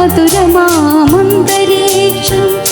चातुरमामन्तरीक्षम्